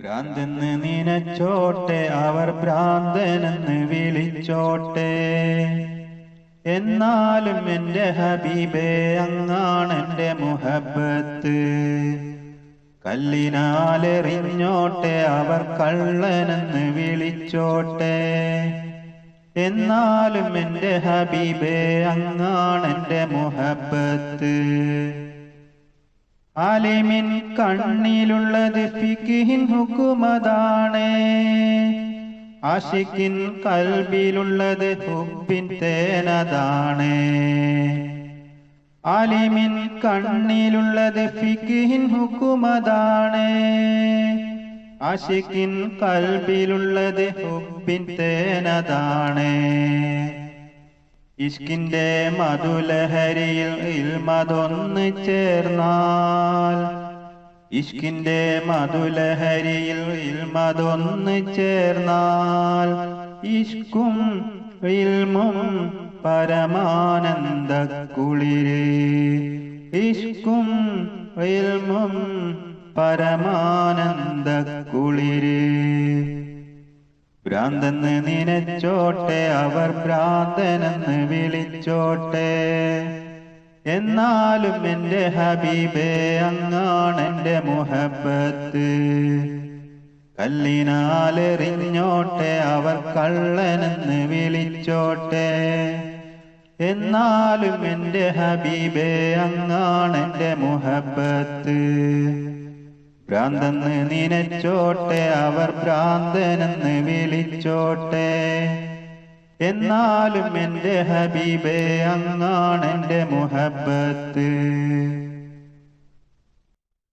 ഭ്രാന്തെന്ന് നിനച്ചോട്ടെ അവർ ഭ്രാന്തനെന്ന് വിളിച്ചോട്ടെ. എന്നാലും എന്റെ ഹബീബേ എന്റെ മുഹബത്ത് കല്ലിനാലെറിഞ്ഞോട്ടെ അവർ കള്ളനെന്ന് വിളിച്ചോട്ടെ. എന്നാലും എന്റെ ഹബീബേ എന്റെ മുഹബത്ത് ആലിമിൻ കണ്ണിലുള്ളത് ഫിക്കിഹിൻ ഹുക്കുമതാണ്. ആശിക്കിൻ കൽബിലുള്ളത് ഹുബിൻ തേനതാണ്. ആലിമിൻ കണ്ണിലുള്ളത് ഫിക്കിഹിൻ ഹുക്കുമതാണ്. ആശിക്കിൻ കൽബിലുള്ളത് ഹുബിൻ തേനതാണ്. ഇഷ്കിന്റെ മധുലഹരിയിൽ ഇൽമതൊന്ന് ചേർന്നാൽ. ഇഷ്കിന്റെ മധുലഹരിയിൽ ഇൽമതൊന്ന് ചേർന്നാൽ. ഇഷ്കും ഇൽമും പരമാനന്ദ കുളിര് ഇഷ്കും ഇൽമും പരമാനന്ദ ഭ്രാന്തെന്ന് നിനച്ചോട്ടെ അവർ ഭ്രാന്തനെന്ന് വിളിച്ചോട്ടെ. എന്നാലും എന്റെ ഹബീബേ അങ്ങാണ് എന്റെ മുഹബത്ത്. കല്ലിനാലെറിഞ്ഞോട്ടെ അവർ കള്ളനെന്ന് വിളിച്ചോട്ടെ. എന്നാലും എന്റെ ഹബീബേ അങ്ങാണ് എന്റെ മുഹബത്ത്. ഭ്രാന്തെന്ന് നിനച്ചോട്ടെ അവർ ഭ്രാന്തനെന്ന് വിളിച്ചോട്ടെ. എന്നാലും എന്റെ ഹബീബേ അങ്ങാണെന്റെ മുഹബത്ത്